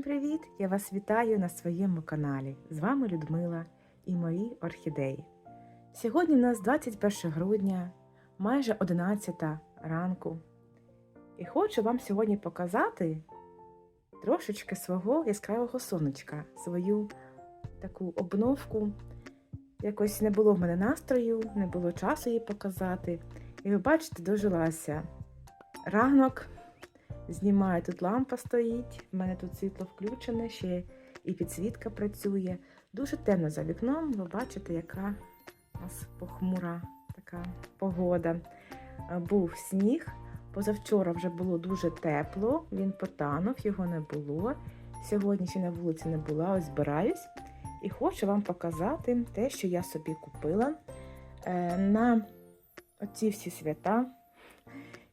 Всім привіт! Я вас вітаю на своєму каналі. З вами Людмила і мої орхідеї. Сьогодні у нас 21 грудня, майже 11 ранку. І хочу вам сьогодні показати трошечки свого яскравого сонечка, свою таку обновку. Якось не було в мене настрою, не було часу її показати. І ви бачите, дожилася ранок. Знімаю, тут лампа стоїть, в мене тут світло включене, ще і підсвітка працює. Дуже темно за вікном, ви бачите, яка у нас похмура така погода. Е, Був сніг. Позавчора вже було дуже тепло, він потанув, його не було. Сьогодні ще на вулиці не була, ось збираюсь. І хочу вам показати те, що я собі купила е, на оці всі свята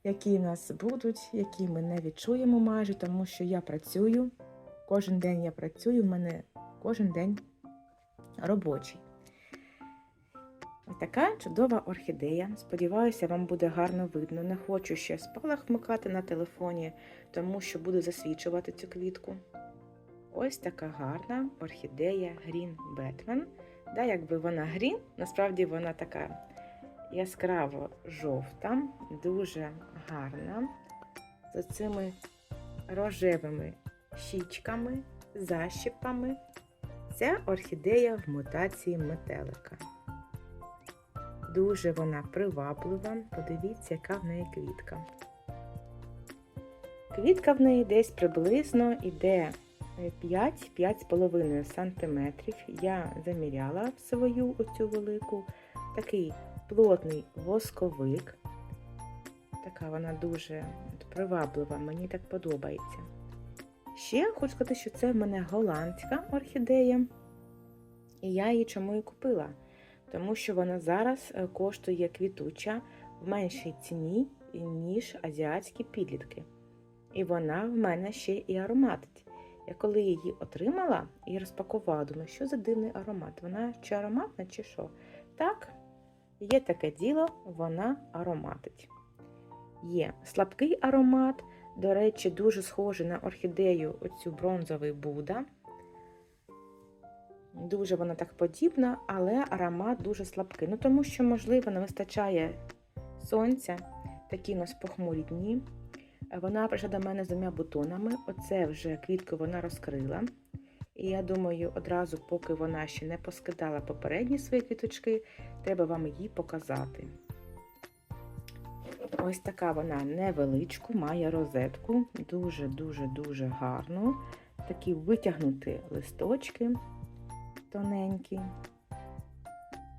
які в нас будуть, які ми не відчуємо майже, тому що я працюю. Кожен день я працюю, в мене кожен день робочий. Ось така чудова орхідея. Сподіваюся, вам буде гарно видно. Не хочу ще спалах вмикати на телефоні, тому що буду засвічувати цю квітку. Ось така гарна орхідея Green Batman. Да, якби вона грін, насправді вона така яскраво жовта, дуже гарна, з цими рожевими щічками, защіпками. Це орхідея в мутації метелика. Дуже вона приваблива. Подивіться, яка в неї квітка. Квітка в неї десь приблизно йде 5-5,5 см. Я заміряла свою оцю велику. Такий плотний восковик. Така вона дуже приваблива, мені так подобається. Ще хочу сказати, що це в мене голландська орхідея. І я її чому і купила? Тому що вона зараз е, коштує квітуча в меншій ціні, ніж азіатські підлітки. І вона в мене ще і ароматить. Я коли її отримала і розпакувала, думаю, що за дивний аромат? Вона чи ароматна, чи що? Так, Є таке діло, вона ароматить. Є слабкий аромат, до речі, дуже схожий на орхідею оцю бронзовий Буда. Дуже вона так подібна, але аромат дуже слабкий. Ну, тому що, можливо, не вистачає сонця, такі у нас похмурі дні. Вона прийшла до мене з двома бутонами. Оце вже квітку вона розкрила. І я думаю, одразу, поки вона ще не поскидала попередні свої квіточки, треба вам її показати. Ось така вона невеличку, має розетку, дуже-дуже-дуже гарну. Такі витягнуті листочки тоненькі.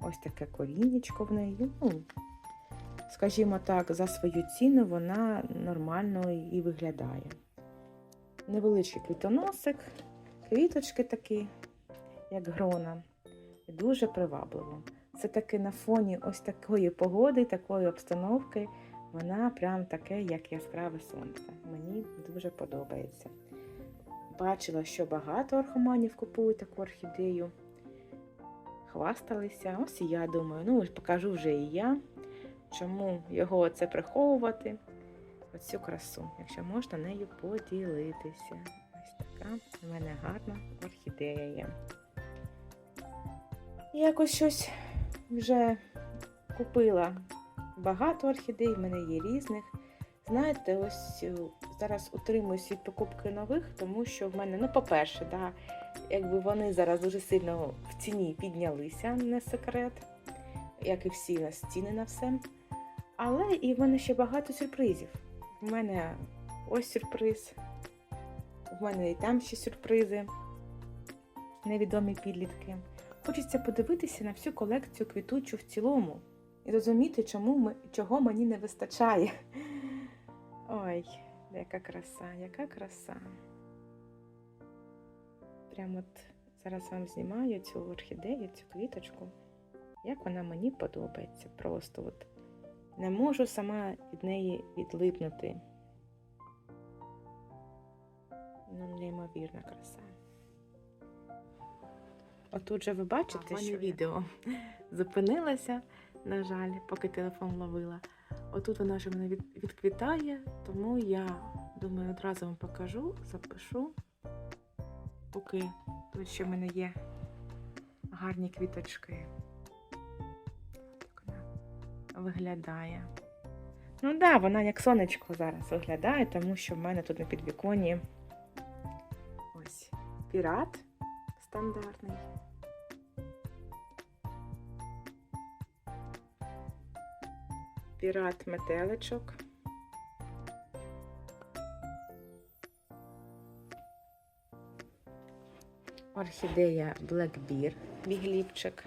Ось таке корінечко в неї. Ну, Скажімо так, за свою ціну вона нормально і виглядає. Невеличкий квітоносик. Квіточки такі, як грона, і дуже привабливо. Це таки на фоні ось такої погоди, такої обстановки, вона прям таке, як яскраве сонце. Мені дуже подобається. Бачила, що багато орхоманів купують таку орхідею. Хвасталися. Ось і я думаю, ну покажу вже і я, чому його це приховувати. Оцю красу, якщо можна нею поділитися. Така в мене гарна орхідея є. Якось щось вже купила багато орхідей, в мене є різних. Знаєте, ось е, зараз утримуюсь від покупки нових, тому що в мене, ну, по-перше, да, якби вони зараз дуже сильно в ціні піднялися, не секрет, як і всі на ціни на все. Але і в мене ще багато сюрпризів. У мене ось сюрприз. В мене і там ще сюрпризи, невідомі підлітки. Хочеться подивитися на всю колекцію квітучу в цілому і розуміти, чому ми, чого мені не вистачає. Ой, яка краса, яка краса. Прямо от зараз вам знімаю цю орхідею, цю квіточку. Як вона мені подобається. Просто от не можу сама від неї відлипнути. Ну, неймовірна краса. Отут же ви бачите, Ага, що відео зупинилося, на жаль, поки телефон ловила. Отут вона вже мене від, відквітає, тому я думаю, одразу вам покажу, запишу. Поки тут ще в мене є гарні квіточки. Так вона виглядає. Ну так, да, вона як сонечко зараз виглядає, тому що в мене тут на підвіконні ось пірат стандартний. Пірат метеличок. Орхідея Bear, бігліпчик.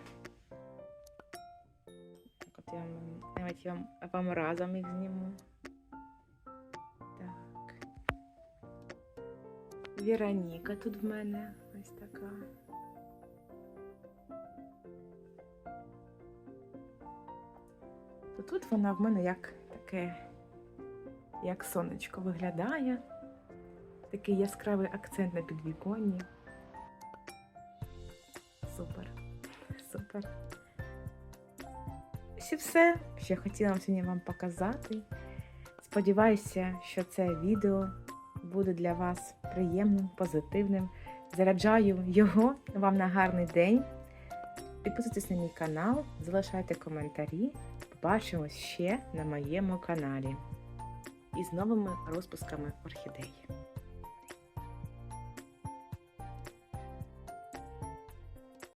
От я навіть я вам разом їх зніму. Віроніка тут в мене ось така. То тут вона в мене як таке, як сонечко виглядає. Такий яскравий акцент на підвіконні. Супер. Супер. Ось і все, що я хотіла сьогодні вам показати. Сподіваюся, що це відео буде для вас приємним, позитивним. Заряджаю його вам на гарний день. Підписуйтесь на мій канал, залишайте коментарі. Побачимось ще на моєму каналі із новими розпусками орхідей.